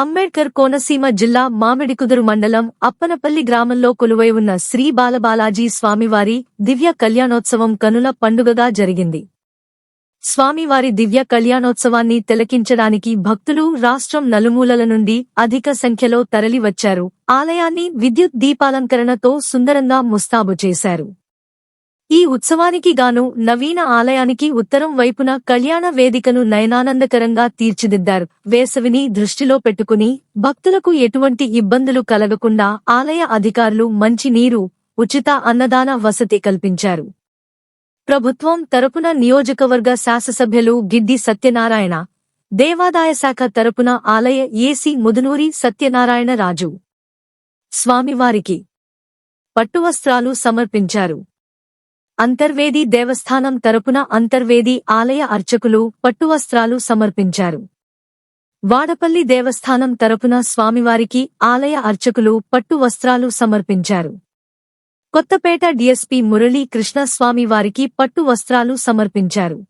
అంబేడ్కర్ కోనసీమ జిల్లా మామిడికుదురు మండలం అప్పనపల్లి గ్రామంలో కొలువై ఉన్న శ్రీ బాలబాలాజీ స్వామివారి దివ్య కళ్యాణోత్సవం కనుల పండుగగా జరిగింది. స్వామివారి దివ్య కళ్యాణోత్సవాన్ని తిలకించడానికి భక్తులు రాష్ట్రం నలుమూలల నుండి అధిక సంఖ్యలో తరలివచ్చారు. ఆలయాన్ని విద్యుత్ దీపాలంకరణతో సుందరంగా ముస్తాబు చేశారు. ఈ ఉత్సవానికి గాను నవీన ఆలయానికి ఉత్తరం వైపున కళ్యాణ వేదికను నయనానందకరంగా తీర్చిదిద్దారు. వేసవిని దృష్టిలో పెట్టుకుని భక్తులకు ఎటువంటి ఇబ్బందులు కలగకుండా ఆలయ అధికారులు మంచి నీరు ఉచిత అన్నదాన వసతి కల్పించారు. ప్రభుత్వం తరపున నియోజకవర్గ శాసనసభ్యులు గిడ్డి సత్యనారాయణ దేవాదాయ శాఖ తరపున ఆలయ ఏసీ ముదునూరి సత్యనారాయణ రాజు స్వామివారికి పట్టువస్త్రాలు సమర్పించారు. అంతర్వేది దేవస్థానం తరపున అంతర్వేది ఆలయ అర్చకులు పట్టువస్త్రాలు సమర్పించారు. వాడపల్లి దేవస్థానం తరపున స్వామివారికి ఆలయ అర్చకులు పట్టు వస్త్రాలు సమర్పించారు. కొత్తపేట డీఎస్పీ మురళీ కృష్ణస్వామి వారికి పట్టు వస్త్రాలు సమర్పించారు.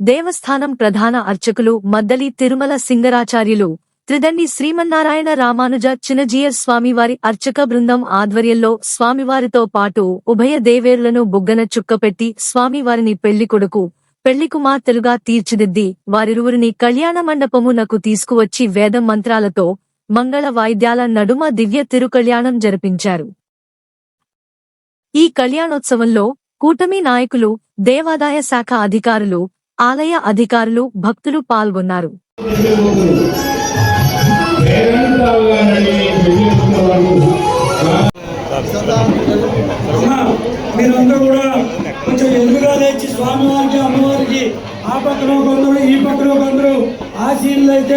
దేవస్థానం ప్రధాన అర్చకులు మద్దలి తిరుమల సింగరాచార్యులు త్రిదండి శ్రీమన్నారాయణ రామానుజ చినజీయర్ స్వామివారి అర్చక బృందం ఆధ్వర్యంలో స్వామివారితో పాటు ఉభయ దేవేరులను బుగ్గన చుక్కపెట్టి స్వామివారిని పెళ్ళికొడుకు పెళ్ళికుమార్తెలుగా తీర్చిదిద్ది వారిరువురిని కళ్యాణ మండపమునకు తీసుకువచ్చి వేదం మంత్రాలతో మంగళ వాయిద్యాల నడుమ దివ్య తిరుకళ్యాణం జరిపించారు. ఈ కళ్యాణోత్సవంలో కూటమి నాయకులు దేవాదాయ శాఖ అధికారులు ఆలయ అధికారులు భక్తులు పాల్గొన్నారు. మీరందరూ కూడా కొంచెం ఎదురుగా లేచి స్వామివారికి అమ్మవారికి ఆ పక్కన కొందరు ఈ పక్కన కొందరు ఆ సీన్లు అయితే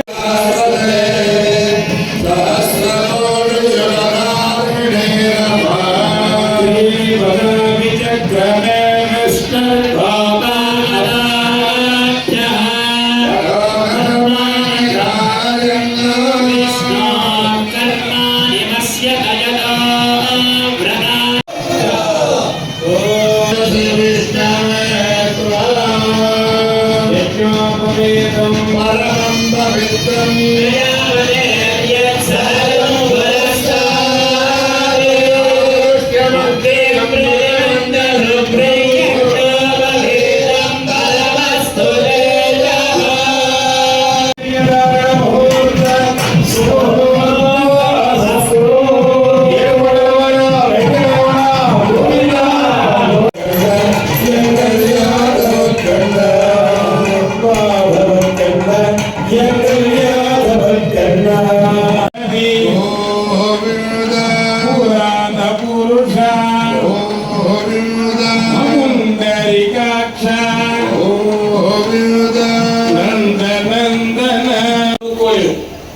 పురుష வேதம் பரமந்த வித்தம்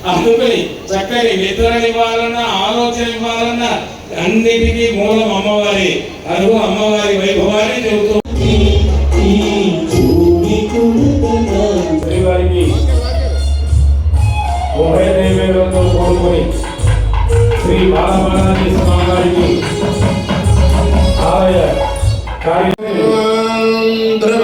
అందుకని చక్కని నిద్ర ఇవ్వాలన్నా ఆలోచన ఇవ్వాలన్నా అన్నిటికీ మూలం అమ్మవారి అరుగు అమ్మవారి వైభవాన్ని చెబుతూ శ్రీవారికి వేలతో కోరుకొని శ్రీ బాలబాలాజీ స్వామివారికి ఆలయ కార్యక్రమం ద్రవ